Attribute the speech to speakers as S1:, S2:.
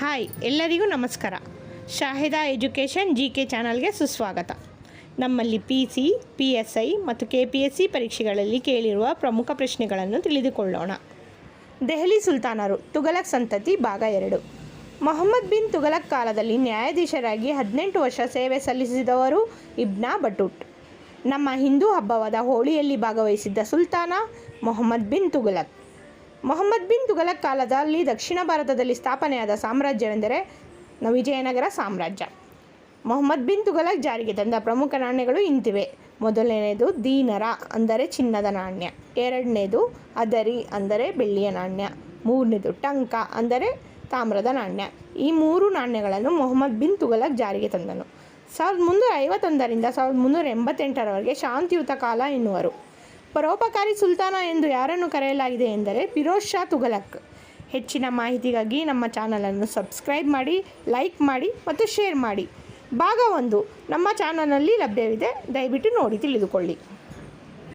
S1: Hi ಎಲ್ಲರಿಗೂ ನಮಸ್ಕಾರ. Shahida education G K ಚಾನಲ್ಗೆ ಸುಸ್ವಾಗತ. ನಮ್ಮಲ್ಲಿ P C P S I ಮತ್ತು ಕೆ ಪಿ ಎಸ್ ಸಿ ಪರೀಕ್ಷೆಗಳಲ್ಲಿ ಕೇಳಿರುವ ಪ್ರಮುಖ ಪ್ರಶ್ನೆಗಳನ್ನು ತಿಳಿದುಕೊಳ್ಳೋಣ. ದೆಹಲಿ ಸುಲ್ತಾನರು, ತುಘಲಕ್ ಸಂತತಿ, ಭಾಗ ಎರಡು. ಮೊಹಮ್ಮದ್ ಬಿನ್ ತುಘಲಕ್ ಕಾಲದಲ್ಲಿ ನ್ಯಾಯಾಧೀಶರಾಗಿ ಹದಿನೆಂಟು ವರ್ಷ ಸೇವೆ ಸಲ್ಲಿಸಿದವರು ಇಬ್ನಾ ಬಟೂಟ್ ನಮ್ಮ ಹಿಂದೂ ಹಬ್ಬವಾದ ಹೋಳಿಯಲ್ಲಿ ಭಾಗವಹಿಸಿದ್ದ ಸುಲ್ತಾನ ಮೊಹಮ್ಮದ್ ಬಿನ್ ತುಘಲಕ್. ಮೊಹಮ್ಮದ್ ಬಿನ್ ತುಗಲಕ್ ಕಾಲದಲ್ಲಿ ದಕ್ಷಿಣ ಭಾರತದಲ್ಲಿ ಸ್ಥಾಪನೆಯಾದ ಸಾಮ್ರಾಜ್ಯವೆಂದರೆ ವಿಜಯನಗರ ಸಾಮ್ರಾಜ್ಯ. ಮೊಹಮ್ಮದ್ ಬಿನ್ ತುಗಲಕ್ ಜಾರಿಗೆ ತಂದ ಪ್ರಮುಖ ನಾಣ್ಯಗಳು ಇಂತಿವೆ. ಮೊದಲನೆಯದು ದೀನರ, ಅಂದರೆ ಚಿನ್ನದ ನಾಣ್ಯ. ಎರಡನೇದು ಅದರಿ, ಅಂದರೆ ಬೆಳ್ಳಿಯ ನಾಣ್ಯ. ಮೂರನೇದು ಟಂಕ, ಅಂದರೆ ತಾಮ್ರದ ನಾಣ್ಯ. ಈ ಮೂರು ನಾಣ್ಯಗಳನ್ನು ಮೊಹಮ್ಮದ್ ಬಿನ್ ತುಗಲಕ್ ಜಾರಿಗೆ ತಂದನು. ಸಾವಿರದ ಮುನ್ನೂರ ಐವತ್ತೊಂದರಿಂದ ಸಾವಿರದ ಮುನ್ನೂರ ಎಂಬತ್ತೆಂಟರವರೆಗೆ ಶಾಂತಿಯುತ ಕಾಲ ಎನ್ನುವರು. ಪರೋಪಕಾರಿ ಸುಲ್ತಾನ ಎಂದು ಯಾರನ್ನು ಕರೆಯಲಾಗಿದೆ ಎಂದರೆ ಫಿರೋಜ್ ಶಾ ತುಘಲಕ್. ಹೆಚ್ಚಿನ ಮಾಹಿತಿಗಾಗಿ ನಮ್ಮ ಚಾನಲನ್ನು ಸಬ್ಸ್ಕ್ರೈಬ್ ಮಾಡಿ, ಲೈಕ್ ಮಾಡಿ ಮತ್ತು ಶೇರ್ ಮಾಡಿ. ಭಾಗ ಒಂದು. ನಮ್ಮ ಚಾನಲ್ನಲ್ಲಿ ಲಭ್ಯವಿದೆ. ದಯವಿಟ್ಟು ನೋಡಿ, ತಿಳಿದುಕೊಳ್ಳಿ.